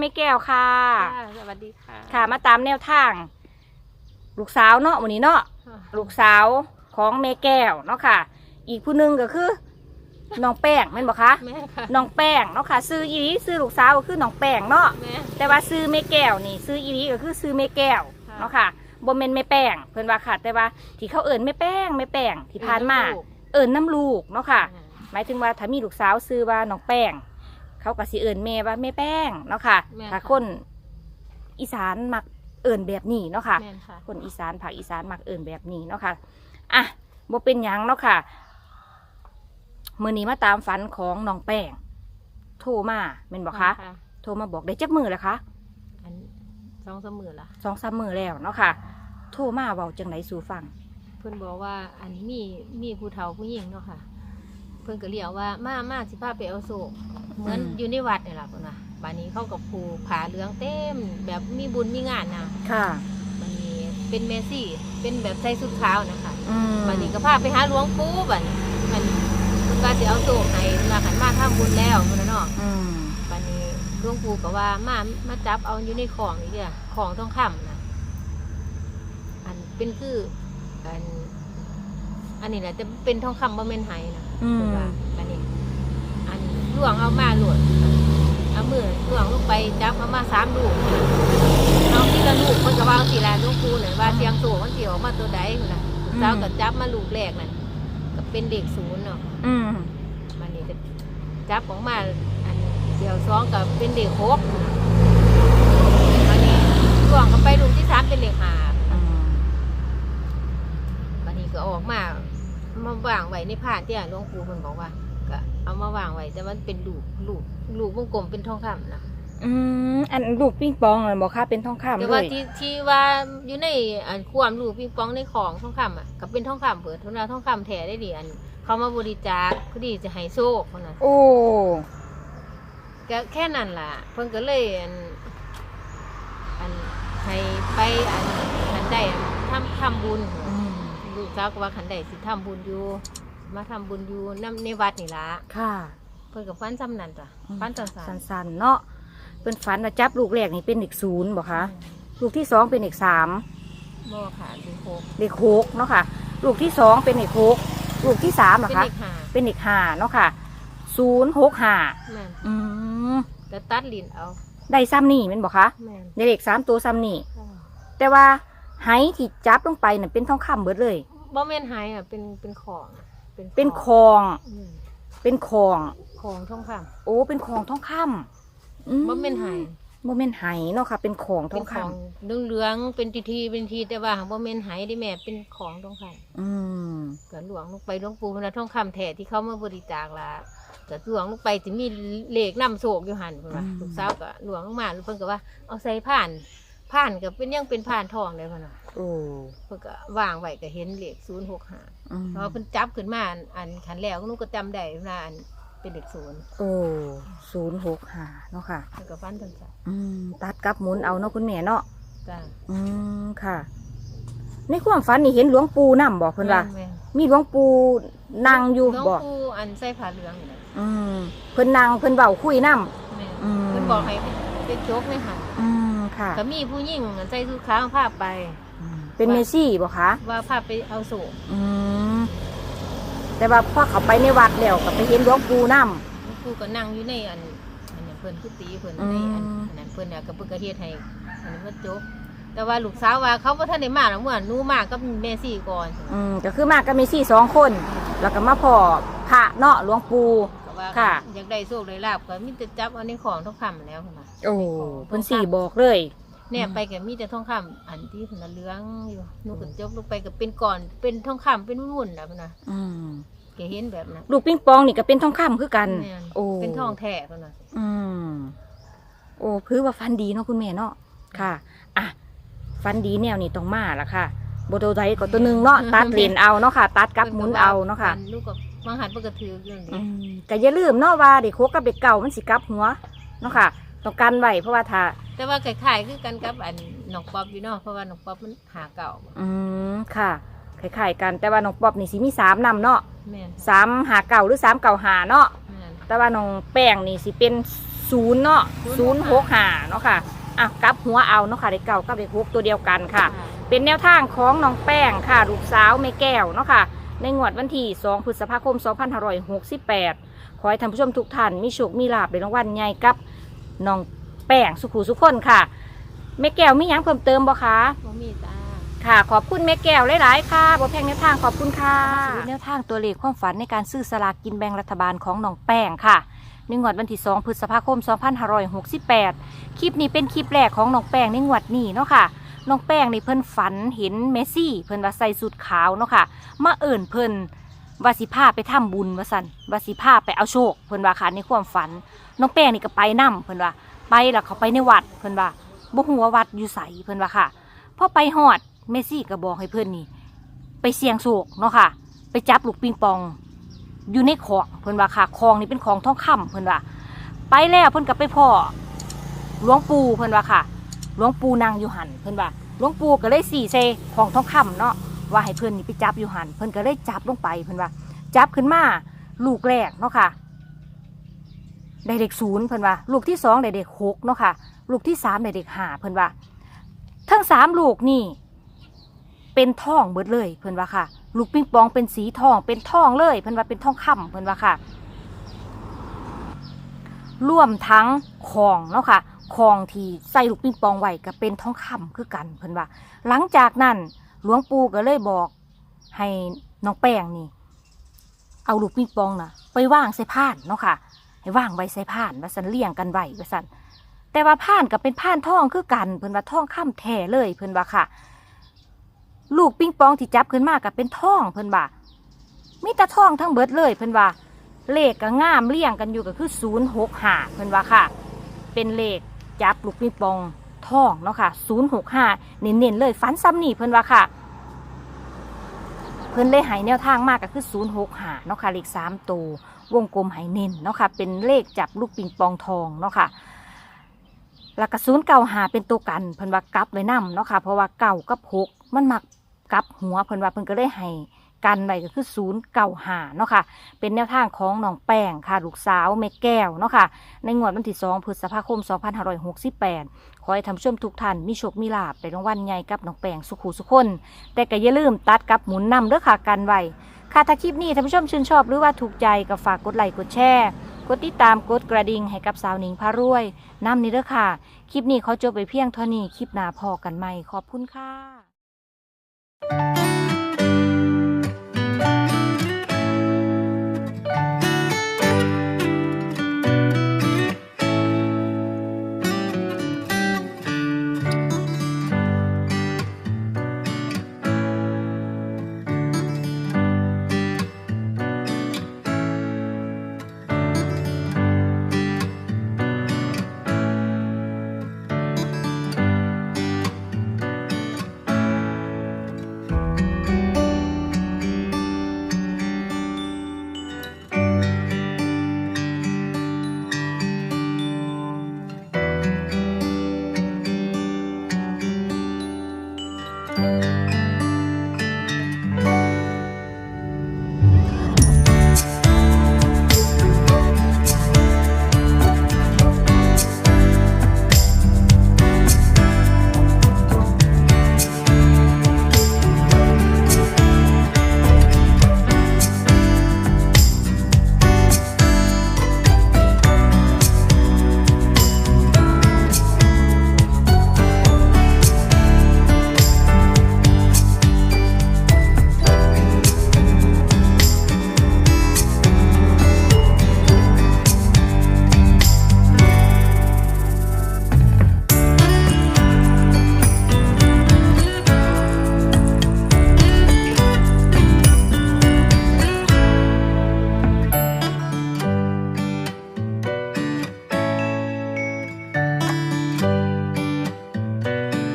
แม่แก้วค่ะ ค่ะสวัสดีค่ะ ค่ะ มาตามแนวทาง ลูกสาวเนาะวันนี้เนาะลูกสาวของแม่แก้วเนาะค่ะ อีกผู้หนึงก็คือน้องแป้งแม่นบอกคะแม่ค่ะ น้องแป้งเนาะค่ะ ซื้ออีหลีซื้อลูกสาวก็คือน้องแป้งเนาะ แม่ แต่ว่าซื้อแม่แก้วนี่ซื้ออีหลีก็คือซื้อแม่แก้วค่ะ เนาะค่ะบ่แม่นแม่แป้งเพิ่นว่าค่ะ แต่ว่าที่เขาเอิ้นแม่แป้งแม่แป้งที่ผ่านมา เอิ้นน้ำลูกเนาะค่ะ หมายถึงว่าถ้ามีลูกสาวซื้อว่าน้องแป้ง เขาก็สิเอิญแม่ว่าแม่แป้งเนาะค่ะแม่ถ้าค่ะคนอีสานมักเอิญแบบนี้เนาะค่ะ แม่นค่ะ คนอีสานภาคอีสานมักเอิญแบบนี้เนาะค่ะ อะบ่เป็นหยังเนาะค่ะ มื้อนี้มาตามฝันของน้องแป้ง โทรมาแม่นบอกคะ โทรมาบอกได้จักมือแล้วคะอันสองสามมือละสองสามมือแล้วเนาะค่ะ โทรมาเว้าจังไดสู่ฟัง เพิ่นบอกว่าอันมีมีผู้เฒ่าผู้หญิงเนาะค่ะ เพิ่นก็เรียกว่ามามาสิพาไปเอาโศก เหมือนอยู่ในวัดนี่ล่ะเพิ่นว่าบานนี้เขากับผูกผาเหลืองเต็ม แบบมีบุญมีงานนะค่ะบานนี้เป็นเมซี่ เป็นแบบใส่สุดขาวนะคะอืมบานนี้ก็พาไปหาหลวงปู่บัดนี้บัดนี้เพิ่นก็สิเอาโศกให้เวลาขันมาทำบุญแล้วเพิ่นน่ะเนาะอืมบันนี้หลวงปู่ก็ว่ามามาจับเอาอยู่ในของนี่เดียของทองคำนะอันเป็นคืออันอันนี้แหละจะเป็นทองคำบ่แม่นไหนะอืมเพิ่นว่าบันนี้อันห ลวงเอามาหลวงเอามือหลวงลงไปจับเอามาสามลูกเอาทีละลูกคนก็วางสีละหลวงปู่เนี่ยว่าเสียงโซ่มันเสียวมาตัวใดพุ่นน่ะเจ้าก็จับมาลูกแรกนั่นก็เป็นเด็กศูนย์เนาะอืมมันนี่จะจับออกมาอันเดียวสองกับเป็นเด็กหกมันนี่ช่วงก็ไปลูกที่สามเป็นเด็กหาอืมมันนี่ก็ออกมามาวางไว้ในผ้าที่หลวงปู่มันบอกว่าก็ เอามาวางไว้แต่มันเป็นลูกลูกลูกวงกลมเป็นทองคำนะอืมอันลูกปิ้งปองอะบอกค่ะเป็นทองคำแต่เลว่ายที่ที่ว่าอยู่ในอันความลูกปิงปองในของทองคำอะก็เป็นทองคำเปิดทุนเราทองคำแท้ได้ดีอัน เขามาบริจาคพอดีจะให้โชคคนนั้นโอ้ก็แค่นั้นล่ะ เพิ่นก็เลยอันอันให้ไปอันขันได้อันทำทำบุญ อืม ลูกสาวก็ว่าขันได้สิทำบุญอยู่ มาทำบุญอยู่นํในวัดนี่ล่ะค่ะเพิ่นกับฟันซ้ำนั่นจ้ะฟันตอนสาสันๆเนาะเป็นฝันว่าจับลูกแรกนี่เป็นเด็กศูนย์บอกคะลูกที่สองเป็นเด็กสามบ่ค่ะเป็นโคกเด็กหกเนาะค่ะ ลูกที่สองเป็นเด็กหกลูกที่สามเหรอเป็นคะเด็กหาเป็นเด็กห้าเนาะค่ะศูนย์หกห้าแม่นอืมแต่ตัดลิ้นเอาได้ซ้ำนี่แมันบอกคะแม่นในเด็กสามตัวซ้ำนี่ค่ะแต่ว่าไห้ที่จับลงไปน่ะเป็นทองคำเบิดเลยบ่แม่นหายอะเป็นเป็นของอะ เป็นคขออง อืมเป็นของ ของทองคำโอ้ เป็นของทองคำอืบ่แม่นหายบ่แม่นไหเนาะค่ะ เป็นของทเป็อนงขคำองเหลืองๆเป็นทีทีเป็นทีแต่ว่าหางบ่แม่นหายได้แม่เป็นของทองคำอืมก็หลวงลงไปหลวงปู่พระทองคำแท้ที่เขามาบริจาคละก็หลวงลงไปจะมีเลขนำโศกอยู่หันเพิ่นว่าลูกสาวก็หลวงลงมาเพิ่นก็ว่าเอาใส่ผ่านผ่านก็เป็นยังเป็นผ่านทองเลยเพิ่นว่า โอ้เพิ่นก็วางไว้ก็เห็นเลข065อืมเพราะว่าเพิ่นจับขึ้นมาอันอันขันแล้วหนูก็จำได้ว่าอันเป็นเลขศูนย์โอ้ศูนย์หกห้าเนาะค่ะ เพิ่นก็ฟันจังซั่นอืมตัดกับหมุนเอาเนาะคุณแม่เนาะจ้าอืมค่ะ ในความฝันนี่เห็นหลวงปู่นำบอกเพิ่นว่า แม่นมีหลวงปู่นั่งอยู่หลวงบอกปู่อันใส่ผ้าเหลืองนี่แหละอืมเพิ่นนั่งเพิ่นเว้าคุยนำแม่นอืม เพิ่นบอกให้ไปโจกในหันอืมค่ะ ก็มีผู้หญิงใส่ชุดขาวพาไปอืม เป็นเมซี่บ่คะว่าพาไปเอาโศกอืมแต่ว่าพอเขาไปในวัดแล้วก็ไปเห็นหลวงปู่นำครูก็นั่งอยู่ในอันอันนี้เพิ่นคือตีเพิ่นอืมในอันอันนั้นเพิ่นน่ะก็เพิ่นก็เฮ็ดให้อันนี้มันจบแต่ว่าลูกสาวว่าเขาบ่ทันได้มาหรอกเมื่อหนูมากับแม่ซี่ก่อนอืมก็คือมากับเมซี่สองคน แล้วก็มาพ่อพระเนาะหลวงปู่ ก็ว่าค่ะ อยากได้โชคได้ลาบก็มีแต่จับเอาในของทองคำแล้วพุ่นน่ะโอ้เพิ่นสี่บอกเลย แน่ไปก็มีแต่ทองคำอันที่เพิ่นน่ะเหลืองอยู่หนูก็จบลงไปก็เป็นก่อนเป็นทองคำเป็นวุ่นๆน่ะพุ่นน่ะอืมก็เห็นแบบนั้นลูกปิงปองนี่ก็เป็นทองคำคือกัน แม่นโอ้เป็นทองแท้พุ่นน่ะอืมโอ้พื้ว่าฟันดีเนาะคุณแม่เนาะค่ะอะฟันดีแนวนี้ต้องมาละค่ะบตัวใดก็ตัวหนึ่งเนาะตัดเลนเอาเนาะค่ะ ตัดกับหมุนเอาเนาะค่ะพิ่ลูกก็บางหันเพิ่นก็ถืออยู่นี่ อืมก็อย่าลืมเนาะว่าเด็กโคกกับเด็กเก่ามันสิกลับหัวเนาะค่ะ ต้องกันไว้เพราะว่าถ้าแต่ว่าคล้ายๆคือกันกับอันน้องป๊อบอยู่เนาะเพราะว่าน้องป๊อบมันหาเก่าอืมค่ะคล้ายๆกันแต่ว่าน้องป๊อบนี่สิมีสามนำเนาะแม่นสามหาเก่าหรือสามเก่าหาเนาะแม่น แต่ว่าน้องแป้งนี่สิเป็นศูนย์เนาะศูนย์หกห้าเนาะค่ะอะกลับหัวเอาเนาะค่ะเลขเก่ากับเลขหกตัวเดียวกันค่ะ เป็นแนวทางของน้องแป้งค่ะลูกสาวแม่แก้วเนาะค่ะ ในงวดวันที่ 2 พฤษภาคม 2568 ขอให้ท่านผู้ชมทุกท่านมีโชคมีลาภในรางวัลใหญ่กับ น้องแป้งสุขูสุขคนค่ะแม่แก้วมีหยังเพิ่มเติมบ่คะบ่มีจ้าค่ะ ขอบคุณแม่แก้วหลายๆค่ะบ่แพงแนวทางขอบคุณค่ะแนวทางตัวเลขความฝันในการซื้อสลากกินแบ่งรัฐบาลของน้องแป้งค่ะในงวดวันที่2พฤษภาคม 2568 คลิปนี้เป็นคลิปแรกของน้องแป้งในงวดนี้เนาะค่ะน้องแป้งนี่เพิ่นฝันเห็นเมสซี่ เพิ่นว่าใส่สุดขาวเนาะค่ะมาเอิ่นเพิ่น ว่าสิพาไปทำบุญว่าซั่นว่าสิพาไปเอาโชคเพิ่นว่าค่ะในความฝัน น้องแป้งนี่ก็ไปนํเพิ่นว่า ไปแล้วเขาไปในวัดเพิ่นว่าบ่ฮู้ว่าวัดอยู่ไสเพิ่นว่าค่ะพอไปฮอดเมซี่ก็บอกให้เพิ่นนี่ ไปเสี่ยงโชคเนาะค่ะ ไปจับลูกปิงปอง อยู่ในคลองเพิ่นว่าค่ะคลองนี่เป็นคลองทองคำเพิ่นว่า ไปแล้วเพิ่นก็ไปพ่อหลวงปู่เพิ่นว่าค่ะหลวงปู่นางอยู่หันเพิ่นว่าหลวงปู่ก็เลยสี่เซของทองคำเนาะ ว่าให้เพิ่อนนี่ไปจับอยู่หันเพิ่อนก็เลยจับลงไปเพิ่อนว่าจับขึ้นมาลูกแรกเนาะค่ะได้เด็กศูนย์เพิ่อนว่า ลูกที่สองได้เด็กหกเนาะค่ะลูกที่สามได้เด็กห้าเพิ่อนว่า ทั้งสามลูกนี่ เป็นทองเบิดเลยเพิ่อนว่าค่ะ ลูกปิงปองเป็นสีทองเป็นทองเลยเพิ่อนว่าเป็นทองคำเพิ่อนว่าค่ะร่วมทั้งของเนาะค่ะของที่ใส่ลูกปิงปองไว้ก็เป็นทองคำคือกันเพิ่อนว่า หลังจากนั้น หลวงปู่ก็เลยบอก ให้น้องแป้งนี่ เอาลูกปิงปองน่ะ ไปว่างใส่ผ้านเนาะค่ะ ให้ว่างไว้ใส่ผ้านว่าสันเลี้ยงกันไว้ว่าสันแต่ว่าผ้านก็เป็นผ้านท่องคือกันเพิ่นว่าท่องคำแท้เลยเพิ่นว่าค่ะ ลูกปิงปองที่จับขึ้นมาก็เป็นท่องเพิ่นว่ามีแต่ท่องทั้งเบิดเลยเพิ่นว่าเลขก็งามเรียงกันอยู่ก็คือศูนย์หกหาเพิ่นว่าค่ะ เป็นเลขจับลูกปิงปอง ทองเนาะค่ะศูนย์หกห้าเน้นๆเลยฟันซ้ำนี่เพิ่นว่าค่ะ เพิ่นเลยใหายแนวทางมากก็คือศูนย์หกห้าเนาะค่ะเลขสามตัววงกลมหายเน้นเนาะค่ะ เป็นเลขจับลูกปิงปองทองเนาะค่ะแล้วก็ศูนย์เก่าหาเป็นตัวกันเพิ่นว่ากลับไว้นํเนาะค่ะเพราะว่าเก่ากับหกมันมักกลับหัวเพิ่นว่าเพิ่นก็เลยให้ กันไว้ก็คือศูนย์เก่าหาเนาะค่ะ เป็นแนวทางของน้องแป้งค่ะ ลูกสาวแม่แก้วเนาะค่ะ ในงวดวันที่2พฤษภาคม 2568 ขอให้ท่านผู้ชมทุกท่านมีโชคมีลาภในรางวัลใหญ่กับน้องแป้งสุขุสุขคน แต่ก็อย่าลืมตัดกับหมุนนำเด้อค่ะกันไว้ค่ะถ้าคลิปนี้ท่านผู้ชมชื่นชอบหรือว่าถูกใจก็ฝากกดไลค์กดแชร์กดติดตามกดกระดิ่งให้กับสาวหนิงพารวยน้ำนี้เด้อค่ะ คลิปนี้เขาจบไปเพียงเท่านี้คลิปหน้าพอกันใหม่ขอบคุณค่ะ